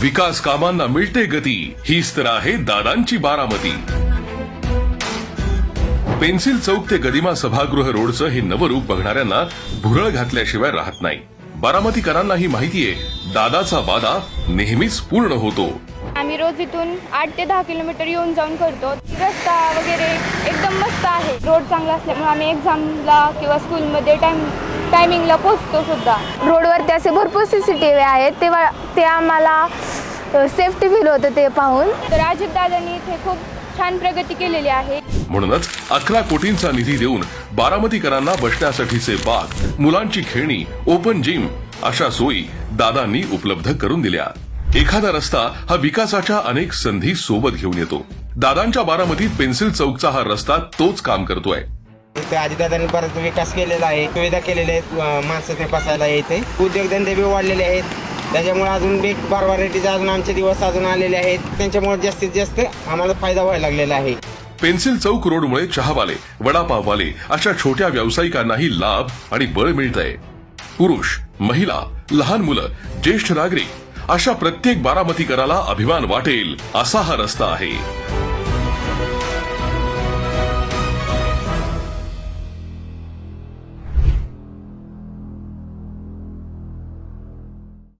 विकास कामांना मिळते गती. हीच तर आहे दादांची बारामती. पेन्सिल चौक ते गदिमा सभागृह रोडचं हे नवरूप बघणाऱ्यांना भुरळ घातल्याशिवाय राहत नाही. बारामतीकरांना ही माहितीये दादाचा वादा नेहमीच पूर्ण होतो. आम्ही रोज इथून आठ ते दहा किलोमीटर येऊन जाऊन करतो. रस्ता वगैरे एकदम मस्त आहे. रोड चांगला असल्यामुळे आम्ही एक्झामला किंवा स्कूलमध्ये टाइम टायमिंगला पोचतो सुद्धा. रोडवरती असे भरपूर सी सी टी व्ही आहेत तेव्हा ते आम्हाला सेफ्टी फील होतं ते पाहून. तर अजितदादांनी इथे खूप छान प्रगती केलेली आहे. म्हणूनच अकरा कोटींचा निधी देऊन बारामतीकरांना बसण्यासाठीचे बाग मुलांची खेळणी ओपन जिम अशा सोयी दादांनी उपलब्ध करून दिल्या. एखादा रस्ता हा विकासाच्या अनेक संधी सोबत घेऊन येतो. दादांच्या बारामतीत पेन्सिल चौकचा हा रस्ता तोच काम करतोय. इथे आजीदादांनी बराच विकास केलेला आहे सुविधा केलेल्या आहेत माणसं ते बसायला येते. उद्योगधंदे बी वाढलेले आहेत. त्याच्यामुळे अजून बी बारवारेटीचे अजून आमचे दिवस अजून आलेले आहेत. त्यांच्यामुळे जास्तीत जास्त आम्हाला फायदा व्हायला लागलेला आहे. पेन्सिल चौक रोडमुळे चहावाले वडापाववाले अशा छोट्या व्यावसायिकांनाही लाभ आणि बळ मिळतंय. पुरुष महिला लहान मुलं ज्येष्ठ नागरिक अशा प्रत्येक बारामतीकराला अभिमान वाटेल असा हा रस्ता आहे.